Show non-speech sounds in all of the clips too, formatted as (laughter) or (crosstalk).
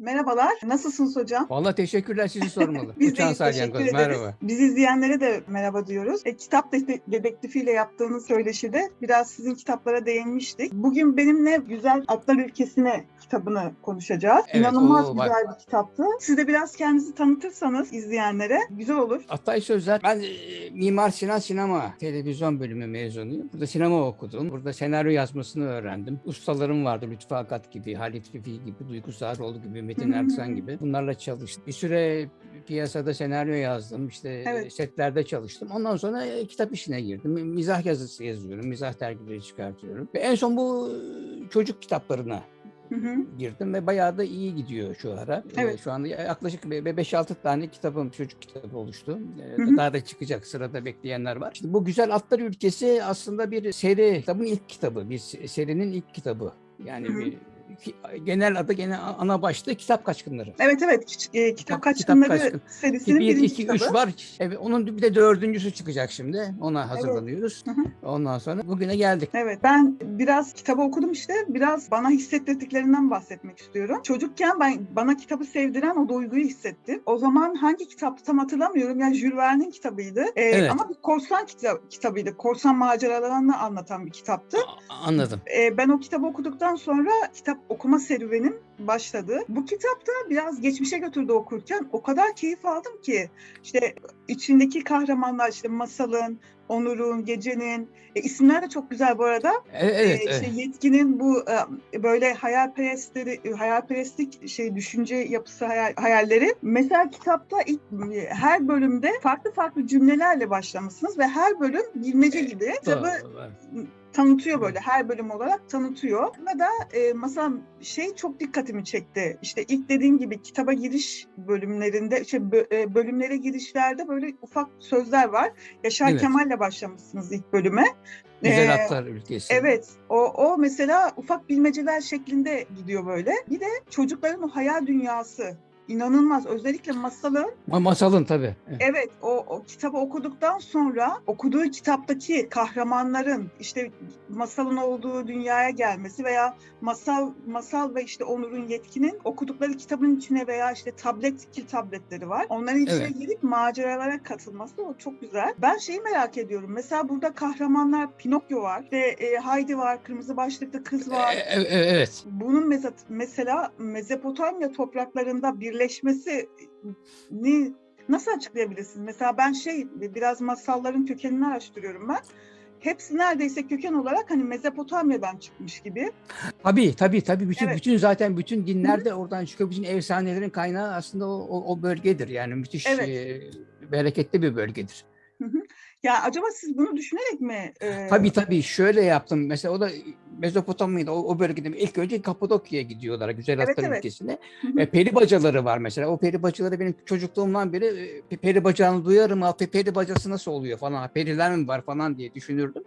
Merhabalar, nasılsınız hocam? Vallahi teşekkürler sizi sormalı. (laughs) Biz de Uçan iyi, teşekkür ederiz. merhaba. Biz izleyenlere de merhaba diyoruz. E, kitap de- dedektifiyle yaptığınız söyleşide biraz sizin kitaplara değinmiştik. Bugün benimle Güzel Atlar Ülkesi'ne kitabını konuşacağız. Evet, İnanılmaz bak. güzel bir kitaptı. Siz de biraz kendinizi tanıtırsanız izleyenlere güzel olur. Atay Sözler. Ben e, Mimar Sinan Sinema televizyon bölümü mezunuyum. Burada sinema okudum. Burada senaryo yazmasını öğrendim. Ustalarım vardı. Lütfü Akat gibi, Halit Refi gibi, Duygu Sağroğlu gibi, Metin Hı hı. Erksan gibi. Bunlarla çalıştım. Bir süre piyasada senaryo yazdım. İşte Evet. setlerde çalıştım. Ondan sonra e, kitap işine girdim. Mizah yazısı yazıyorum. Mizah dergileri çıkartıyorum. Ve en son bu e, çocuk kitaplarına Hı hı. girdim ve bayağı da iyi gidiyor şu ara. Ee, Evet. şu anda yaklaşık 5-6 tane kitabım, çocuk kitabı oluştu. Ee, Hı hı. Daha da çıkacak sırada bekleyenler var. Şimdi bu Güzel Atlar Ülkesi aslında bir seri, kitabın ilk kitabı, bir se- serinin ilk kitabı. Yani Hı hı. bir, genel adı gene ana başlığı kitap kaçkınları. Evet evet, e, Kitap Kitap- Kaçkınları Kitap Kaçkın. serisinin 1, birinci 2, 3 kitabı. var. Evet, onun bir de dördüncüsü çıkacak şimdi. Ona hazırlanıyoruz. Hı. Ondan sonra bugüne geldik. Evet ben biraz kitabı okudum işte biraz bana hissettirdiklerinden bahsetmek istiyorum. Çocukken ben bana kitabı sevdiren o duyguyu hissettim. O zaman hangi kitaptı tam hatırlamıyorum. Yani Jules Verne'in kitabıydı. Ee, Evet. Ama bir korsan kita- kitabıydı. Korsan maceralarını anlatan bir kitaptı. A- Anladım. Ee, ben o kitabı okuduktan sonra kitap okuma serüvenim başladı. Bu kitapta biraz geçmişe götürdü okurken o kadar keyif aldım ki işte içindeki kahramanlar işte masalın, Onur'un, Gece'nin e, isimler de çok güzel bu arada. E- Evet, Ee, işte evet. yetkinin bu e, böyle hayalperestleri, e, hayalperestlik şey düşünce yapısı hayal- hayalleri. Mesela kitapta ilk e, her bölümde farklı farklı cümlelerle başlamışsınız ve her bölüm bilmece gibi. Kitabı Doğru. tanıtıyor böyle her bölüm olarak tanıtıyor. Ve da e, mesela şey çok dikkatimi çekti. İşte ilk dediğim gibi kitaba giriş bölümlerinde, işte e, bölümlere girişlerde böyle ufak sözler var. Yaşar Evet. Kemal'le başlamışsınız ilk bölüme. Güzel Ee, Atlar Ülkesi. Evet, o, o mesela ufak bilmeceler şeklinde gidiyor böyle. Bir de çocukların o hayal dünyası inanılmaz. Özellikle masalın Ma- Masalın tabii. Evet. Evet, o, o kitabı okuduktan sonra okuduğu kitaptaki kahramanların işte masalın olduğu dünyaya gelmesi veya masal masal ve işte Onur'un yetkinin okudukları kitabın içine veya işte tablet ki tabletleri var. Onların içine Evet. girip maceralara katılması o çok güzel. Ben şeyi merak ediyorum. Mesela burada kahramanlar Pinokyo var, işte e, Heidi var, kırmızı başlıklı kız var. E- e- e- evet. Bunun meza- mesela Mezopotamya topraklarında birleşmesini nasıl açıklayabilirsiniz? Mesela ben şey biraz masalların kökenini araştırıyorum ben. Hepsi neredeyse köken olarak hani Mezopotamya'dan çıkmış gibi. Tabii tabii tabii bütün Evet. bütün zaten bütün dinler de oradan çıkıyor. Bütün efsanelerin kaynağı aslında o, o, o bölgedir. Yani müthiş Evet. e, bereketli bir bölgedir. Hı hı. Ya acaba siz bunu düşünerek mi? e, Tabii tabii şöyle yaptım. Mesela o da Mezopotamya'da o, o bölgede ilk önce Kapadokya'ya gidiyorlar. Güzel Evet, Atlar evet. ülkesine. Hı hı. E, peri bacaları var mesela. O peri bacaları benim çocukluğumdan beri e, peri bacağını duyarım. Peri bacası nasıl oluyor falan. Periler mi var falan diye düşünürdüm.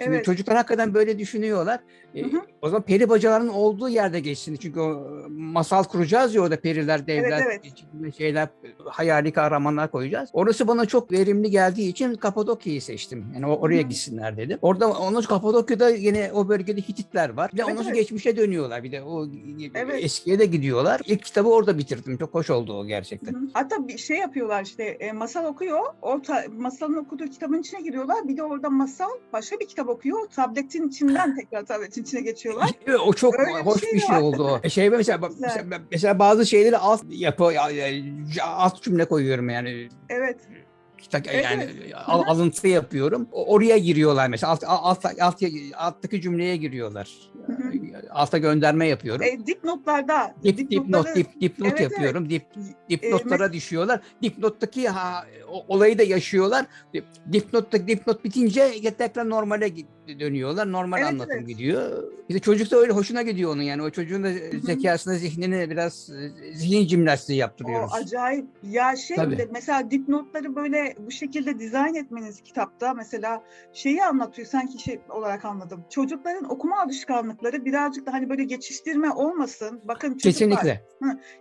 Şimdi Evet. çocuklar hakikaten böyle düşünüyorlar. E, Hı hı. O zaman peri bacalarının olduğu yerde geçsin. Çünkü o masal kuracağız ya orada periler, devler, evet. şeyler, hayali kahramanlar koyacağız. Orası bana çok verimli geldiği için Kapadokya'yı seçtim. Yani oraya Hı. gitsinler dedim. Orada sonra Kapadokya'da yine o bölgede Hititler var. Bir de Evet, ondan evet. geçmişe dönüyorlar. Bir de o Evet. eskiye de gidiyorlar. İlk kitabı orada bitirdim. Çok hoş oldu o gerçekten. Hı hı. Hatta bir şey yapıyorlar işte e, masal okuyor. O masalın okuduğu kitabın içine giriyorlar. Bir de orada masal başka bir kitap okuyor. O Tabletin içinden tekrar tabletin içine geçiyorlar. (laughs) O çok Öyle bir hoş şey bir şey var. oldu o. (laughs) E, Şey mesela, mesela, mesela bazı şeyleri alt yapı alt cümle koyuyorum yani Evet. kitap yani evet. alıntı yapıyorum. Oraya giriyorlar mesela alt, alt, alt alttaki cümleye giriyorlar. Alta gönderme yapıyorum. E, dipnotlarda Dip, dipnot, dipnotları- dip, dipnot Evet, evet. yapıyorum. Dip, E, dipnotlara düşüyorlar. Dipnottaki ha, olayı da yaşıyorlar. Dip- Dipnotta dipnot bitince tekrar normale gi- dönüyorlar. Normal Evet, anlatım evet. gidiyor. Bir de çocuk da öyle hoşuna gidiyor onun yani. O çocuğun da zekasına, zihnine biraz e, zihin jimnastiği yaptırıyoruz. O acayip. Ya şey Tabii. de mesela dipnotları böyle bu şekilde dizayn etmeniz kitapta mesela şeyi anlatıyor sanki şey olarak anladım. Çocukların okuma alışkanlıkları birazcık da hani böyle geçiştirme olmasın. Bakın çocuklar Kesinlikle.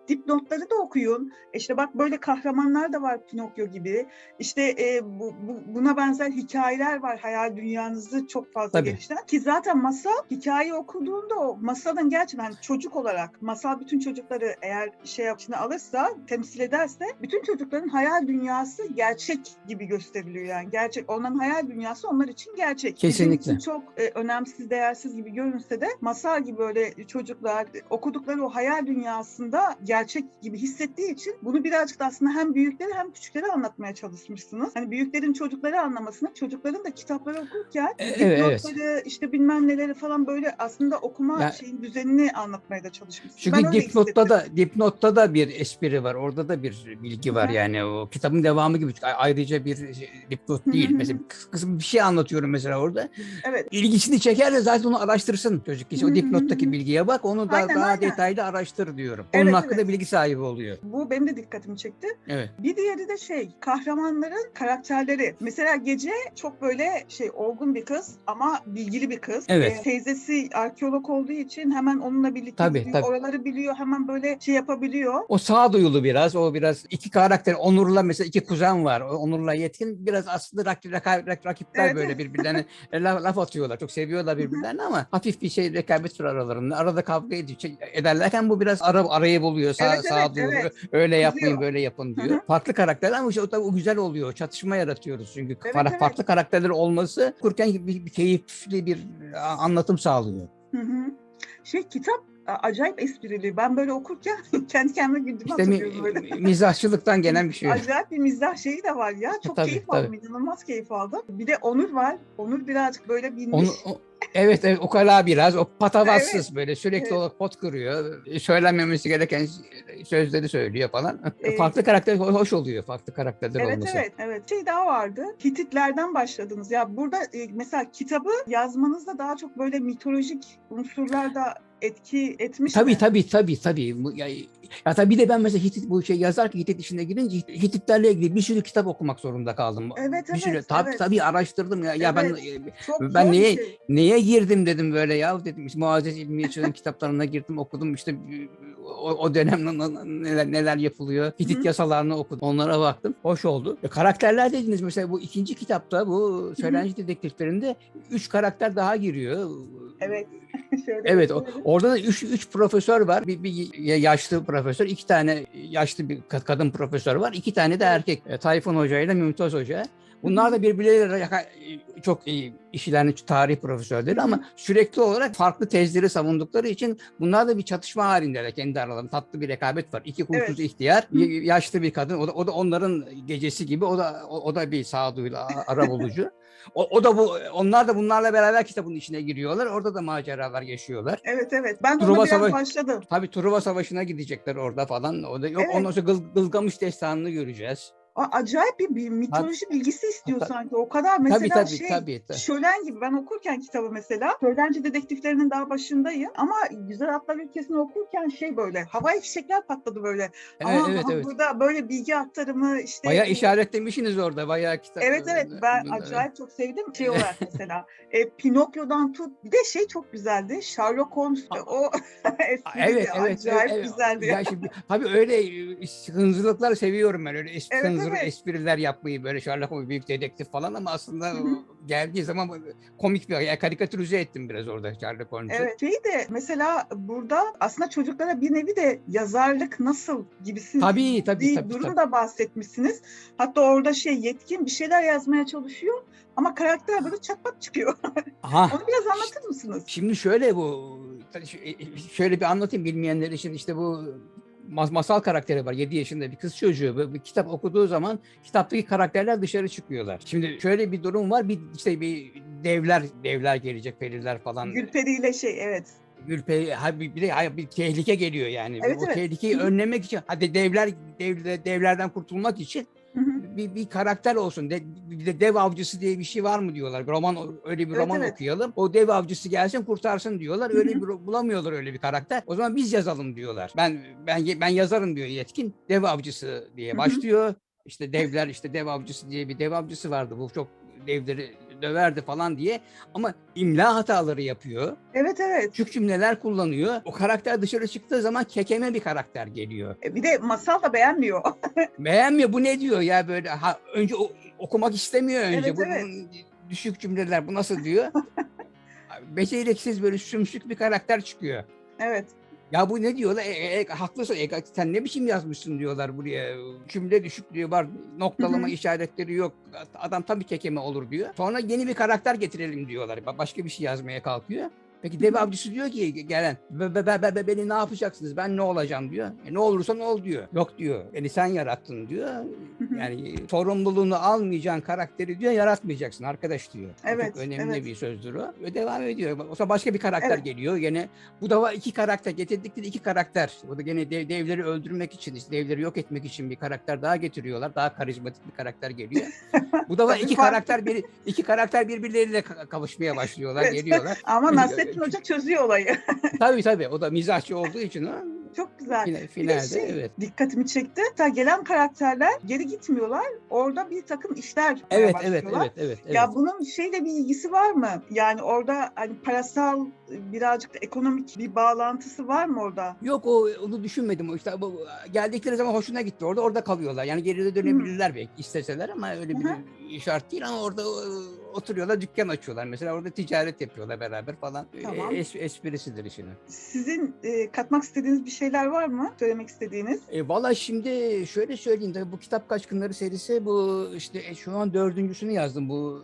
dipnotları da okuyun. İşte bak böyle kahramanlar da var Pinokyo gibi. İşte e, bu, bu- buna benzer hikayeler var. Hayal dünyanızı çok fazla Tabii. geliştiren. Ki zaten masal hikaye okuduğunda o masalın gerçekten çocuk olarak masal bütün çocukları eğer şey içine alırsa temsil ederse bütün çocukların hayal dünyası gerçek gibi gösteriliyor yani. Gerçek onların hayal dünyası onlar için gerçek. Bizim Kesinlikle. için çok e, önemsiz, değersiz gibi görünse de masal gibi böyle çocuklar okudukları o hayal dünyasında gerçek gibi hissettiği için bunu birazcık da aslında hem büyükleri hem küçükleri anlatmaya çalışmışsınız. Hani büyüklerin çocukları anlamasını, çocukların da kitapları okurken E, evet, evet. dipnotları işte bilmem neleri falan böyle aslında okuma Ya- şeyin düzenini anlatmaya da çalışmışsınız. Çünkü Ben dipnotta da dipnotta da bir espri var. Orada da bir bilgi var Hı hı. yani o kitabın devamı gibi ayrıca bir şey- dipnot değil. Hı hı. mesela kıs- kısım bir şey anlatıyorum mesela orada. Evet. İlgisini çeker de zaten onu araştırsın çocuk. Hı o dipnottaki bilgiye bak onu da Aynen, daha aynen. detaylı araştır diyorum. Onun Evet, hakkında evet. bilgi sahibi oluyor. Bu benim de dikkatimi çekti. Evet. Bir diğeri de şey kahramanların karakterleri. Mesela gece çok böyle şey olgun bir kız ama bilgili bir kız. Evet. Ee, teyzesi arkeolog olduğu için hemen onunla birlikte Tabii, gidiyor. tabii. Oraları biliyor hemen böyle şey yapabiliyor. O sağduyulu biraz. O biraz iki karakter. Onur'la mesela iki kuzen var. Onur'la Yetkin biraz aslında rak, raka- rak- rakipler Evet, böyle birbirlerine (laughs) laf, laf atıyorlar. Çok seviyorlar birbirlerini ama hafif bir şey rekabet var aralarında. Arada kavga ediyor, şey ederlerken bu biraz ara, arayı buluyor. Sağ, Evet, evet, sağduyulu. evet. Öyle yapmayın Kızıyor. böyle yapın diyor. hı. Farklı karakterler ama işte o, da, o güzel oluyor. Çatışma yaratıyoruz çünkü. Evet, Far- evet. Farklı karakterler olması okurken bir, bir keyifli bir anlatım sağlıyor. Hı hı. Şey kitap acayip esprili. Ben böyle okurken (laughs) kendi kendime güldüğümü İşte hatırlıyorum böyle. mizahçılıktan (laughs) gelen bir şey. Acayip bir mizah şeyi de var ya. (laughs) Çok Tabii, keyif tabii. aldım. inanılmaz keyif aldım. Bir de Onur var. Onur birazcık böyle bilmiş. Onu, o- evet, evet ukala biraz o patavatsız Evet, böyle sürekli evet. olarak pot kırıyor. Söylenmemesi gereken sözleri söylüyor falan. Ee, farklı karakter ho- hoş oluyor farklı karakterler Evet olması. evet evet. Şey daha vardı. Hititlerden başladınız. Ya burada e, mesela kitabı yazmanızda daha çok böyle mitolojik unsurlar da etki etmiş Tabii mi? tabii tabii tabii. Bu- Ya, tabii bir de ben mesela Hitit bu şey yazarken Hitit işine girince Hit- Hititlerle ilgili bir sürü kitap okumak zorunda kaldım. Evet, bir sürü evet, tabii evet. tabii araştırdım ya. Ya ben Evet. Çok ben bir niye şey. neye girdim dedim böyle ya dedim işte Muazzez İlmi kitaplarına girdim okudum işte o, o dönem n- n- neler neler yapılıyor. Hitit yasalarını okudum. Onlara baktım. Hoş oldu. E, karakterler dediniz mesela bu ikinci kitapta bu Söylenci Dedektiflerinde üç karakter daha giriyor. Evet. (laughs) Şöyle Evet o, orada da üç, üç profesör var. Bir, bir yaşlı profesör, iki tane yaşlı bir ka- kadın profesör var. iki tane de erkek. E, Tayfun Hoca ile Mümtaz Hoca. Bunlar da birbirleriyle yaka- çok iyi işlerini tarih profesörleri ama sürekli olarak farklı tezleri savundukları için bunlar da bir çatışma halindeler kendi aralarında. Tatlı bir rekabet var. İki huysuz Evet. ihtiyar, yaşlı bir kadın. O da, o da onların gecesi gibi. O da o, o da bir sağduyulu a- ara bulucu. (laughs) O, o da bu onlar da bunlarla beraber kitabın içine giriyorlar. Orada da maceralar yaşıyorlar. Evet evet. Ben Truva ona Savaşı- başladım. Tabii Truva Savaşı'na gidecekler orada falan. O da yok Evet. ondan sonra Gıl- Gılgamış destanını göreceğiz. Acayip bir, bir mitoloji bilgisi istiyor Hatta- sanki. O kadar mesela tabii tabii şey tabii. tabii. Şölen gibi ben okurken kitabı mesela Söylenci dedektiflerinin daha başındayım ama Güzel Atlar Ülkesi'ni okurken şey böyle havai fişekler patladı böyle. Evet Aa, evet evet. Burada böyle bilgi aktarımı işte. Bayağı işaretlemişsiniz orada. Bayağı kitap. Evet evet ben Evet. acayip çok sevdim şey (laughs) olarak mesela e, Pinokyo'dan tut bir de şey çok güzeldi Sherlock Holmes o (laughs) Evet evet. acayip evet, güzeldi. Ya şimdi, tabii öyle e, hınzırlıklar seviyorum ben. Öyle espri, Evet, hınzır evet. espriler yapmayı böyle Sherlock Holmes büyük dedektif falan ama aslında geldiği zaman komik bir ya karikatürize ettim biraz orada Sherlock Holmes'u. Evet şey de mesela burada aslında çocuklara bir nevi de yazarlık nasıl gibisi Tabii, tabii, bir tabii, durum tabii. da bahsetmişsiniz. Hatta orada şey yetkin bir şeyler yazmaya çalışıyor ama karakter böyle çatpat çıkıyor. Aha. (laughs) Onu biraz anlatır mısınız? Şimdi şöyle bu şöyle bir anlatayım bilmeyenler için işte bu masal karakteri var 7 yaşında bir kız çocuğu Bu- bir kitap okuduğu zaman kitaptaki karakterler dışarı çıkıyorlar. Şimdi şöyle bir durum var bir işte bir devler devler gelecek periler falan Gülperi ile şey evet. Gülperi ha, bir, bir de bir tehlike geliyor yani. Evet, o evet. tehlikeyi önlemek için hadi devler dev, devlerden kurtulmak için. Bir, bir karakter olsun. De, bir de dev avcısı diye bir şey var mı diyorlar. Bir roman öyle bir Evet, roman evet. okuyalım. O dev avcısı gelsin kurtarsın diyorlar. Öyle bir bulamıyorlar öyle bir karakter. O zaman biz yazalım diyorlar. Ben ben ben yazarım diyor yetkin. Dev avcısı diye başlıyor. İşte devler işte dev avcısı diye bir dev avcısı vardı. Bu çok devleri döverdi falan diye. Ama imla hataları yapıyor. Evet evet. Küçük cümleler kullanıyor. O karakter dışarı çıktığı zaman kekeme bir karakter geliyor. E, Bir de masal da beğenmiyor. (laughs) Beğenmiyor bu ne diyor ya böyle ha, önce o- okumak istemiyor önce. Evet, bu, evet. düşük cümleler bu nasıl diyor. (laughs) Beceriksiz böyle sümsük bir karakter çıkıyor. evet. Ya bu ne diyorlar? E, e, e, haklısın. E, sen ne biçim yazmışsın diyorlar buraya. Cümle düşüklüğü var. Noktalama işaretleri yok. Adam tam bir kekeme olur diyor. Sonra yeni bir karakter getirelim diyorlar. Ba- Başka bir şey yazmaya kalkıyor. Peki dev avcısı diyor ki gelen be, be, be, be- beni ne yapacaksınız ben ne olacağım diyor. E, ne olursan ol diyor. Yok diyor beni sen yarattın diyor. Yani sorumluluğunu almayacağın karakteri diyor yaratmayacaksın arkadaş diyor. Bu Evet, Çok önemli evet. bir sözdür o. Ve devam ediyor. O zaman başka bir karakter Evet. geliyor. Gene bu da iki karakter getirdikleri iki karakter. O da gene dev, devleri öldürmek için, işte devleri yok etmek için bir karakter daha getiriyorlar. Daha karizmatik bir karakter geliyor. Bu da (laughs) var iki karakter bir iki karakter birbirleriyle ka- kavuşmaya başlıyorlar, Evet. geliyorlar. Ama Çünkü- Nasrettin Hoca çözüyor olayı. (laughs) tabii tabii o da mizahçı olduğu için o Çok güzel. fina- Bir de finalde şey, evet. dikkatimi çekti. Hatta gelen karakterler geri gitmiyorlar. Orada bir takım işler Evet evet evet evet evet. Ya bunun şeyle bir ilgisi var mı? Yani orada hani parasal birazcık da ekonomik bir bağlantısı var mı orada? Yok o onu düşünmedim. O işte bu, geldikleri zaman hoşuna gitti orada. Orada kalıyorlar. Yani geride dönebilirler belki isteseler ama öyle bir Hı şart değil ama orada e, oturuyorlar, dükkan açıyorlar. Mesela orada ticaret yapıyorlar beraber falan. E, Tamam. es- esprisidir işin. Sizin e, katmak istediğiniz bir şeyler var mı? Söylemek istediğiniz? E, Valla şimdi şöyle söyleyeyim tabii bu kitap kaçkınları serisi bu işte e, şu an dördüncüsünü yazdım bu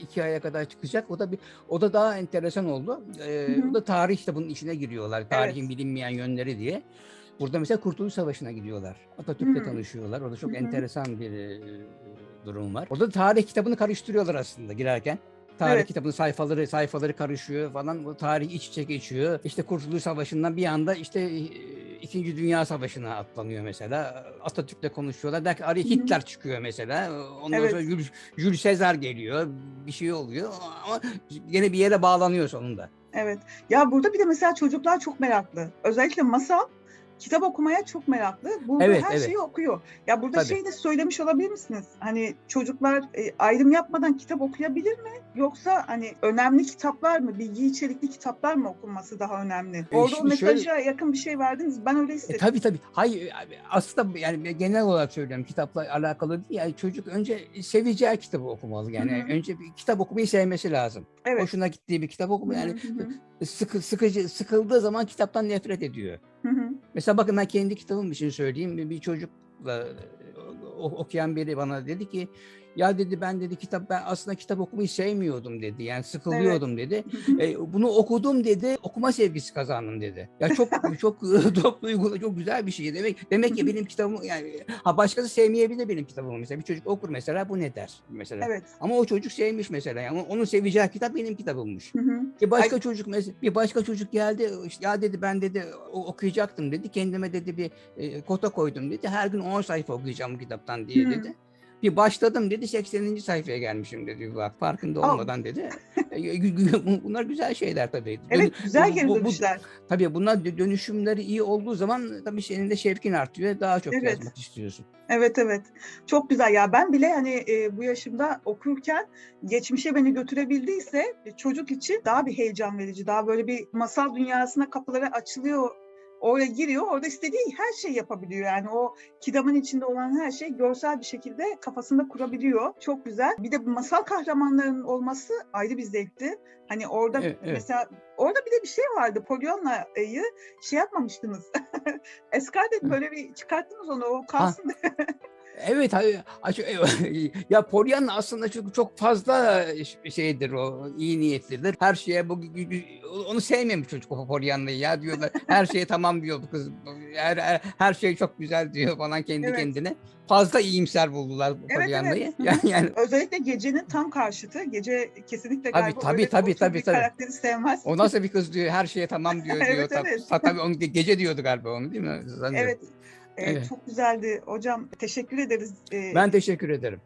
iki aya kadar çıkacak. O da bir o da daha enteresan oldu. E, Hı hı. o da tarih de bunun içine giriyorlar. Tarihin bilinmeyen yönleri diye. Burada mesela Kurtuluş Savaşı'na gidiyorlar. Atatürk'le tanışıyorlar. Orada çok Hı hı. enteresan bir e, durum var. Orada tarih kitabını karıştırıyorlar aslında girerken. Tarih Evet. kitabının sayfaları sayfaları karışıyor falan. O tarih iç içe geçiyor. İşte Kurtuluş Savaşı'ndan bir anda işte e, İkinci Dünya Savaşı'na atlanıyor mesela. Atatürk'le konuşuyorlar. Belki araya. Hitler çıkıyor mesela. Ondan Evet. sonra Jules, Jules Caesar geliyor. Bir şey oluyor ama yine bir yere bağlanıyor sonunda. Evet. Ya burada bir de mesela çocuklar çok meraklı. Özellikle masal kitap okumaya çok meraklı. Burada Evet, her evet. şeyi okuyor. Ya burada Tabii. şey de söylemiş olabilir misiniz? Hani çocuklar e, ayrım yapmadan kitap okuyabilir mi? Yoksa hani önemli kitaplar mı, bilgi içerikli kitaplar mı okunması daha önemli? E, Orada o şimdi şöyle- mesaja yakın bir şey verdiniz. Ben öyle E, hissettim. tabii tabii. Hayır aslında yani genel olarak söylüyorum kitapla alakalı değil. Yani çocuk önce seveceği kitabı okumalı. Yani Hı hı. önce bir kitap okumayı sevmesi lazım. evet. Hoşuna gittiği bir kitap okuma yani Hı hı, sıkı, sıkıcı sıkıldığı zaman kitaptan nefret ediyor. hı hı. Mesela bakın ben kendi kitabım için söyleyeyim. Bir, çocukla e, okuyan biri bana dedi ki ya dedi ben dedi kitap ben aslında kitap okumayı sevmiyordum dedi. Yani sıkılıyordum dedi. Hı hı. E, bunu okudum dedi. Okuma sevgisi kazandım dedi. Ya çok (laughs) çok çok duygulu, çok güzel bir şey. Demek demek ki benim kitabım yani ha başkası sevmeyebilir benim kitabımı mesela. Bir çocuk okur mesela bu ne der mesela. Evet. Ama o çocuk sevmiş mesela. Yani onun seveceği kitap benim kitabımmış. Hı hı. Bir başka çocuk mesela bir başka çocuk geldi işte, ya dedi ben dedi okuyacaktım dedi. Kendime dedi bir e, kota koydum dedi. Her gün 10 sayfa okuyacağım bu kitaptan diye Hı. dedi. Bir başladım dedi 80. sayfaya gelmişim dedi bak farkında olmadan dedi. E, Bunlar güzel şeyler tabii. Evet güzel geri bu- bu- dönüşler. Tabii bunlar dö- dönüşümleri iyi olduğu zaman tabii senin de şevkin artıyor. Daha çok Evet. yazmak istiyorsun. Evet evet. Çok güzel ya. Ben bile hani e, bu yaşımda okurken geçmişe beni götürebildiyse e, çocuk için daha bir heyecan verici, daha böyle bir masal dünyasına kapıları açılıyor. Oraya giriyor, orada istediği her şeyi yapabiliyor. Yani o kitabın içinde olan her şey görsel bir şekilde kafasında kurabiliyor. Çok güzel. Bir de masal kahramanlarının olması ayrı bir zevkti. Hani orada Evet, evet. mesela orada bir de bir şey vardı. Polyanna'yı şey yapmamıştınız. (laughs) Eskar dedim Hı. böyle bir çıkarttınız onu o kalsın (laughs) Evet aç- (laughs) ya Pollyanna aslında çok çok fazla şeydir o iyi niyetlidir. Her şeye bu onu sevmemiş çocuk o ya diyorlar. Her şeye tamam diyor bu kız. Her, her, her şey çok güzel diyor falan kendi Evet. kendine. Fazla iyimser buldular bu Evet, Pollyanna'yı. evet. Yani, yani Özellikle gecenin tam karşıtı. Gece kesinlikle Tabii, galiba tabii, öyle tabii, tabii, bir tabii. karakteri sevmez. o nasıl bir kız diyor her şeye tamam diyor (laughs) diyor. Evet, evet. ta- Tabii ge- gece diyordu galiba onu değil mi? Zannediyorum. Evet. Ee, Evet. Çok güzeldi hocam. Teşekkür ederiz. Ee, Ben teşekkür ederim.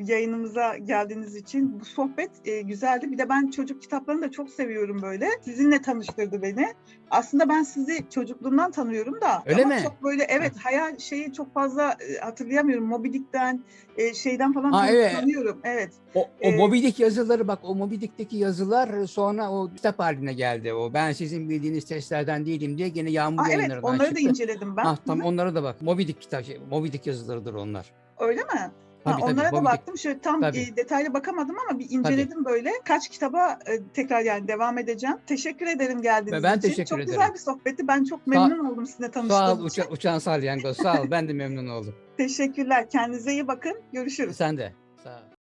Yayınımıza geldiğiniz için. Bu sohbet e, güzeldi. Bir de ben çocuk kitaplarını da çok seviyorum böyle. Sizinle tanıştırdı beni. Aslında ben sizi çocukluğumdan tanıyorum da. Öyle ama mi? Çok böyle evet hayal şeyi çok fazla e, hatırlayamıyorum. Moby Dick'ten e, şeyden falan Ha, evet. tanıyorum. Evet. O, o Ee, Moby Dick yazıları bak o Moby Dick'teki yazılar sonra o kitap haline geldi o. Ben sizin bildiğiniz testlerden değilim diye gene Yağmur Aa, evet onları da çıktı. inceledim ben. Ah, tam onlara da bak. Moby Dick kitap, şey, Moby Dick yazılarıdır onlar. Öyle mi? Ha, Tabii, tabii, onlara da baktım. Şöyle tam Tabii. e, detaylı bakamadım ama bir inceledim böyle. Kaç kitaba e, tekrar yani devam edeceğim. Teşekkür ederim geldiğiniz Ben için. teşekkür çok ederim. güzel bir sohbetti. Ben çok memnun oldum sizinle tanıştığım Sağ ol için. uça, uçan salyangoz. Sağ ol. Ben de memnun oldum. (laughs) Teşekkürler. Kendinize iyi bakın. Görüşürüz. Sen de. Sağ ol.